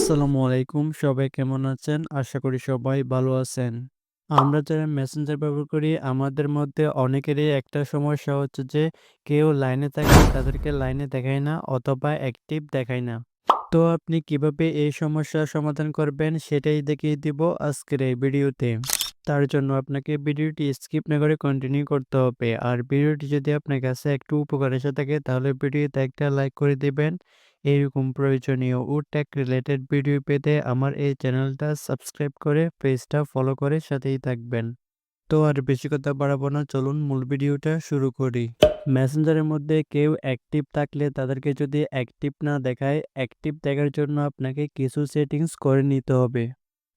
আসসালামু আলাইকুম। সবাই কেমন আছেন? আশা করি সবাই ভালো আছেন। আমরা যারা মেসেঞ্জার ব্যবহার করি, আমাদের মধ্যে অনেকেরই একটা সমস্যা হচ্ছে যে, কেউ লাইনে থাকে, তাদেরকে লাইনে দেখায় না অথবা অ্যাক্টিভ দেখায় না। তো আপনি কীভাবে এই সমস্যার সমাধান করবেন সেটাই দেখিয়ে দিব আজকের এই ভিডিওতে। তার জন্য আপনাকে ভিডিওটি স্কিপ না করে কন্টিনিউ করতে হবে। আর ভিডিওটি যদি আপনার কাছে একটু উপকার এসে থাকে, তাহলে ভিডিওতে একটা লাইক করে দিবেন। এইরকম প্রয়োজনীয় উডটেক রিলেটেড ভিডিও পেতে আমার এই চ্যানেলটা সাবস্ক্রাইব করে পেজটা ফলো করে সাথেই থাকবেন। তো আর বেশি কথা বাড়াবো না, চলুন মূল ভিডিওটা শুরু করি। মেসেঞ্জারের মধ্যে কেউ অ্যাক্টিভ থাকলে তাদেরকে যদি অ্যাক্টিভ না দেখায় অ্যাক্টিভ দেখার জন্য আপনাকে কিছু সেটিংস করে নিতে হবে।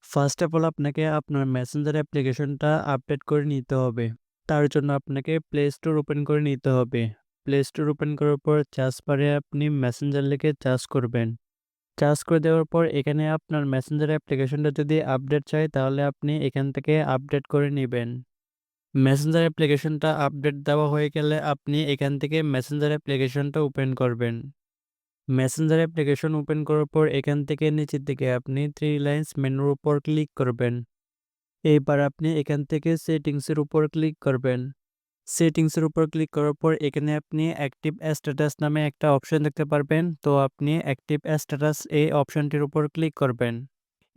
ফার্স্ট অফ অল আপনাকে আপনার মেসেঞ্জার অ্যাপ্লিকেশনটা আপডেট করে নিতে হবে। তার জন্য আপনাকে প্লে স্টোর ওপেন করে নিতে হবে। প্লে স্টোর ওপেন করার পর চার্জ পারে আপনি মেসেঞ্জার লিখে চার্জ করবেন। চার্জ করে দেওয়ার পর এখানে আপনার মেসেঞ্জার অ্যাপ্লিকেশনটা যদি আপডেট চাই তাহলে আপনি এখান থেকে আপডেট করে নেবেন। মেসেঞ্জার অ্যাপ্লিকেশনটা আপডেট দেওয়া হয়ে গেলে আপনি এখান থেকে মেসেঞ্জার অ্যাপ্লিকেশনটা ওপেন করবেন। মেসেঞ্জার অ্যাপ্লিকেশন ওপেন করার পর এখান থেকে নিচের দিকে আপনি থ্রি লাইন্স মেনুর উপর ক্লিক করবেন। এইবার আপনি এখান থেকে সেটিংসের উপর ক্লিক করবেন। সেটিংসের উপর ক্লিক করার পর এখানে আপনি অ্যাক্টিভ স্ট্যাটাস নামে একটা অপশন দেখতে পারবেন। তো আপনি অ্যাক্টিভ স্ট্যাটাস এই অপশনটির উপর ক্লিক করবেন।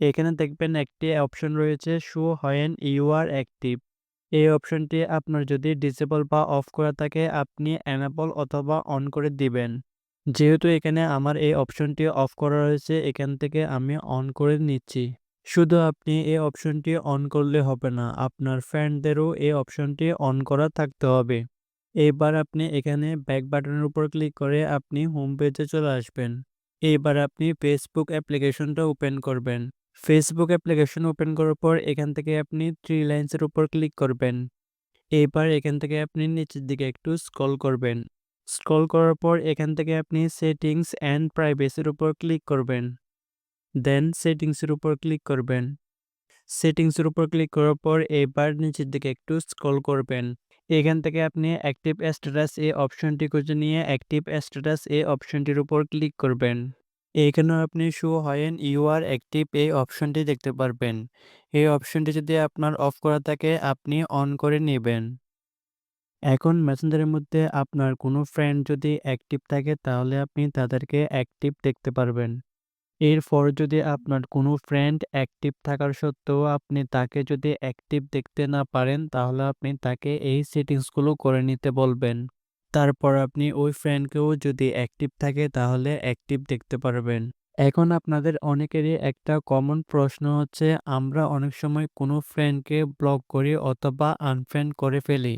এখানে দেখবেন একটি অপশন রয়েছে show when you are active এই অপশনটি আপনার যদি ডিসেবল বা অফ করা থাকে, আপনি অ্যানাবল অথবা অন করে দিবেন। যেহেতু এখানে আমার এই অপশনটি অফ করা রয়েছে, এখান থেকে আমি অন করে নিচ্ছি। শুধু আপনি এই অপশনটি অন করলে হবে না, আপনার ফ্রেন্ডদেরও এই অপশনটি অন করা থাকতে হবে। এবার আপনি এখানে ব্যাক বাটনের উপর ক্লিক করে আপনি হোম পেজে চলে আসবেন। এইবার আপনি ফেসবুক অ্যাপ্লিকেশনটা ওপেন করবেন। ফেসবুক অ্যাপ্লিকেশন ওপেন করার পর এখান থেকে আপনি থ্রি লাইন্সের উপর ক্লিক করবেন। এইবার এখান থেকে আপনি নিচের দিকে একটু স্ক্রল করবেন। স্ক্রল করার পর এখান থেকে আপনি সেটিংস অ্যান্ড প্রাইভেসির উপর ক্লিক করবেন। দেন সেটিংসের উপর ক্লিক করবেন। সেটিংসের উপর ক্লিক করার পর এবার নিচের দিকে একটু স্ক্রল করবেন। এখান থেকে আপনি অ্যাক্টিভ স্ট্যাটাস এই অপশনটি খুঁজে নিয়ে অ্যাক্টিভ স্ট্যাটাস এই অপশনটির উপর ক্লিক করবেন। এখানেও আপনি show when you are active এই অপশনটি দেখতে পারবেন। এই অপশনটি যদি আপনার অফ করা থাকে, আপনি অন করে নেবেন। এখন মেসেঞ্জারের মধ্যে আপনার কোনো ফ্রেন্ড যদি অ্যাক্টিভ থাকে, তাহলে আপনি তাদেরকে অ্যাক্টিভ দেখতে পারবেন। এরপর যদি আপনার কোনো ফ্রেন্ড অ্যাক্টিভ থাকার সত্ত্বেও আপনি তাকে যদি অ্যাক্টিভ দেখতে না পারেন, তাহলে আপনি তাকে এই সেটিংসগুলো করে নিতে বলবেন। তারপর আপনি ওই ফ্রেন্ডকেও যদি অ্যাক্টিভ থাকে, তাহলে অ্যাক্টিভ দেখতে পারবেন। এখন আপনাদের অনেকেরই একটা কমন প্রশ্ন হচ্ছে, আমরা অনেক সময় কোনো ফ্রেন্ডকে ব্লক করি অথবা আনফ্রেন্ড করে ফেলি।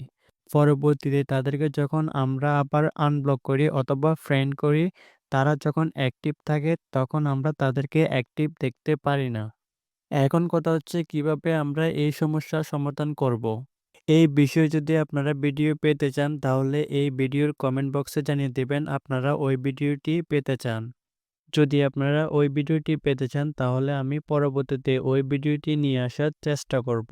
পরবর্তীতে তাদেরকে যখন আমরা আবার আনব্লক করি অথবা ফ্রেন্ড করি তারা যখন অ্যাক্টিভ থাকে, তখন আমরা তাদেরকে অ্যাক্টিভ দেখতে পারি না এখন কথা হচ্ছে কীভাবে আমরা এই সমস্যার সমাধান করব। এই বিষয়ে যদি আপনারা ভিডিও পেতে চান, তাহলে এই ভিডিওর কমেন্ট বক্সে জানিয়ে দেবেন আপনারা ওই ভিডিওটি পেতে চান যদি আপনারা ওই ভিডিওটি পেতে চান, তাহলে আমি পরবর্তীতে ওই ভিডিওটি নিয়ে আসার চেষ্টা করব।